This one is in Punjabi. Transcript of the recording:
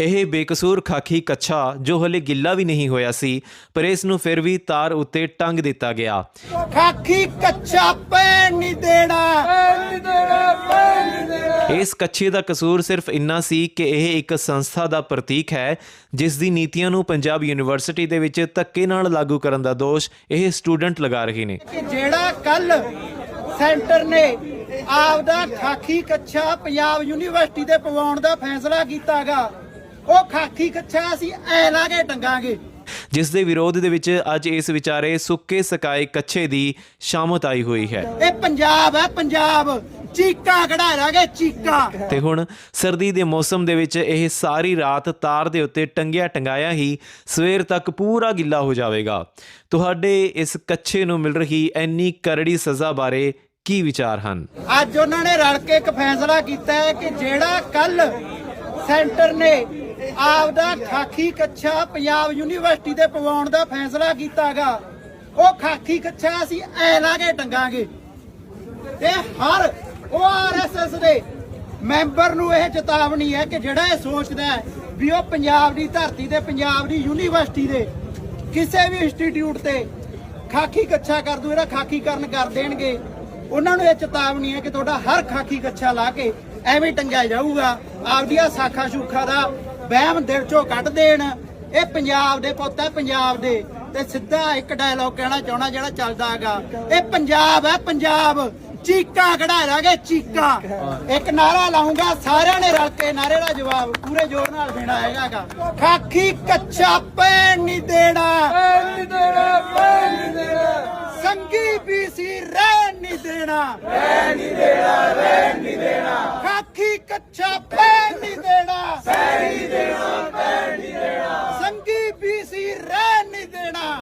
ਇਹ ਬੇਕਸੂਰ ਖਾਕੀ ਕੱਛਾ ਜੋ ਹਲੇ ਗਿੱਲਾ ਵੀ ਨਹੀਂ ਹੋਇਆ ਸੀ ਪਰ ਇਸ ਨੂੰ ਫਿਰ ਵੀ ਤਾਰ ਉੱਤੇ ਟੰਗ ਦਿੱਤਾ ਗਿਆ। ਖਾਕੀ ਕੱਚਾ ਪੈਣ ਨਹੀਂ ਦੇਣਾ। ਇਸ ਕੱਛੇ ਦਾ ਕਸੂਰ ਸਿਰਫ ਇੰਨਾ ਸੀ ਕਿ ਇਹ ਇੱਕ ਸੰਸਥਾ ਦਾ ਪ੍ਰਤੀਕ ਹੈ ਜਿਸ ਦੀ ਨੀਤੀਆਂ ਨੂੰ ਪੰਜਾਬ ਯੂਨੀਵਰਸਿਟੀ ਦੇ ਵਿੱਚ ਧੱਕੇ ਨਾਲ ਲਾਗੂ ਕਰਨ ਦਾ ਦੋਸ਼ ਇਹ ਸਟੂਡੈਂਟ ਲਗਾ ਰਹੇ ਨੇ। ਜਿਹੜਾ ਕੱਲ ਸੈਂਟਰ ਨੇ ਆਪਦਾ ਖਾਕੀ ਕੱਚਾ ਪੰਜਾਬ ਯੂਨੀਵਰਸਿਟੀ ਦੇ ਪਵਾਉਣ ਦਾ ਫੈਸਲਾ ਕੀਤਾਗਾ ਉਹ ਖਾਕੀ ਕੱਚਾ ਅਸੀਂ ਐ ਲਾ ਕੇ ਟੰਗਾਂਗੇ। ਜਿਸ ਦੇ ਵਿਰੋਧ ਦੇ ਵਿੱਚ ਅੱਜ ਇਸ ਵਿਚਾਰੇ ਸੁੱਕੇ ਸਕਾਏ ਕੱਛੇ ਦੀ ਸ਼ਾਮਤ ਆਈ ਹੋਈ ਹੈ। ਇਹ ਪੰਜਾਬ ਹੈ ਪੰਜਾਬ। ਚੀਕਾਂ ਕਢਾ ਲਾਂਗੇ ਚੀਕਾਂ। ਤੇ ਹੁਣ ਸਰਦੀ ਦੇ ਮੌਸਮ ਦੇ ਵਿੱਚ ਇਹ ਸਾਰੀ ਰਾਤ ਤਾਰ ਦੇ ਉੱਤੇ ਟੰਗਿਆ ਟੰਗਾਇਆ ਹੀ ਸਵੇਰ ਤੱਕ ਪੂਰਾ ਗਿੱਲਾ ਹੋ ਜਾਵੇਗਾ। ਤੁਹਾਡੇ ਇਸ ਕੱਛੇ ਨੂੰ ਮਿਲ ਰਹੀ ਇੰਨੀ ਕਰੜੀ ਸਜ਼ਾ ਬਾਰੇ ਕੀ ਵਿਚਾਰ ਹਨ? ਅੱਜ ਉਹਨਾਂ ਨੇ ਰਲ ਕੇ ਇੱਕ ਫੈਸਲਾ ਕੀਤਾ ਹੈ ਕਿ ਜਿਹੜਾ ਕੱਲ ਸੈਂਟਰ ਨੇ ਆਪਦਾ ਖਾਕੀ ਕੱਛਾ ਪੰਜਾਬ ਯੂਨੀਵਰਸਿਟੀ ਦੇ ਪਵਾਉਣ ਦਾ ਫੈਸਲਾ ਕੀਤਾਗਾ। ਉਹ ਖਾਕੀ ਕੱਚਾ ਅਸੀਂ ਐ ਲਾ ਕੇ ਟੰਗਾਂਗੇ। ਤੇ ਹਰ ਉਹ ਆਰਐਸਐਸ ਦੇ ਮੈਂਬਰ ਨੂੰ ਇਹ ਚੇਤਾਵਨੀ ਹੈ ਕਿ ਜਿਹੜਾ ਇਹ ਸੋਚਦਾ ਹੈ ਵੀ ਉਹ ਪੰਜਾਬ ਦੀ ਧਰਤੀ ਤੇ ਪੰਜਾਬ ਦੀ ਯੂਨੀਵਰਸਿਟੀ ਦੇ ਕਿਸੇ ਵੀ ਇੰਸਟੀਚਿਊਟ ਤੇ ਖਾਕੀ ਕੱਚਾ ਕਰ ਦੂ, ਇਹਦਾ ਖਾਕੀਕਰਨ ਕਰ ਦੇਣਗੇ। ਉਹਨਾਂ ਨੂੰ ਇਹ ਚੇਤਾਵਨੀ ਹੈ ਕਿ ਤੁਹਾਡਾ ਹਰ ਖਾਕੀ ਕੱਛਾ ਲਾ ਕੇ ਐਵੇਂ ਟੰਗਿਆ ਜਾਊਗਾ। ਆਪਦੀਆਂ ਸਾਖਾ ਸੁੱਖਾ ਦਾ ਵਹਿਮ ਦਿਲ ਚੋਂ ਕੱਢ ਦੇਣ। ਇਹ ਪੰਜਾਬ ਦੇ ਪੁੱਤ ਹੈ ਪੰਜਾਬ ਦੇ। ਤੇ ਸਿੱਧਾ ਇੱਕ ਡਾਇਲੌਗ ਕਹਿਣਾ ਚਾਹਣਾ ਜਿਹੜਾ ਚੱਲਦਾ ਹੈਗਾ। ਇਹ ਪੰਜਾਬ ਹੈ ਪੰਜਾਬ। ਚੀਕਾਂ ਕਢਾ ਲਾਂਗੇ ਚੀਕਾਂ। ਇੱਕ ਨਾਰਾ ਲਾਉਂਗਾ ਸਾਰਿਆਂ ਨੇ ਰਲ ਕੇ ਨਾਰੇ ਦਾ ਜਵਾਬ ਪੂਰੇ ਜ਼ੋਰ ਨਾਲ ਦੇਣਾ ਹੈਗਾਗਾ ਖਾਕੀ ਕੱਚਾ ਪੈਣ ਨਹੀਂ ਦੇਣਾ। ਪੈਣ ਨਹੀਂ ਦੇਣਾ ਪੈਣ ਨਹੀਂ ਦੇਣਾ। ਸੰਗੀ ਬੀਸੀ ਰਹਿਣ ਨਹੀਂ ਦੇਣਾ। ਰਹਿਣ ਨਹੀਂ ਦੇਣਾ ਰਹਿਣ ਨਹੀਂ ਦੇਣਾ। ਖਾਕੀ ਕੱਚਾ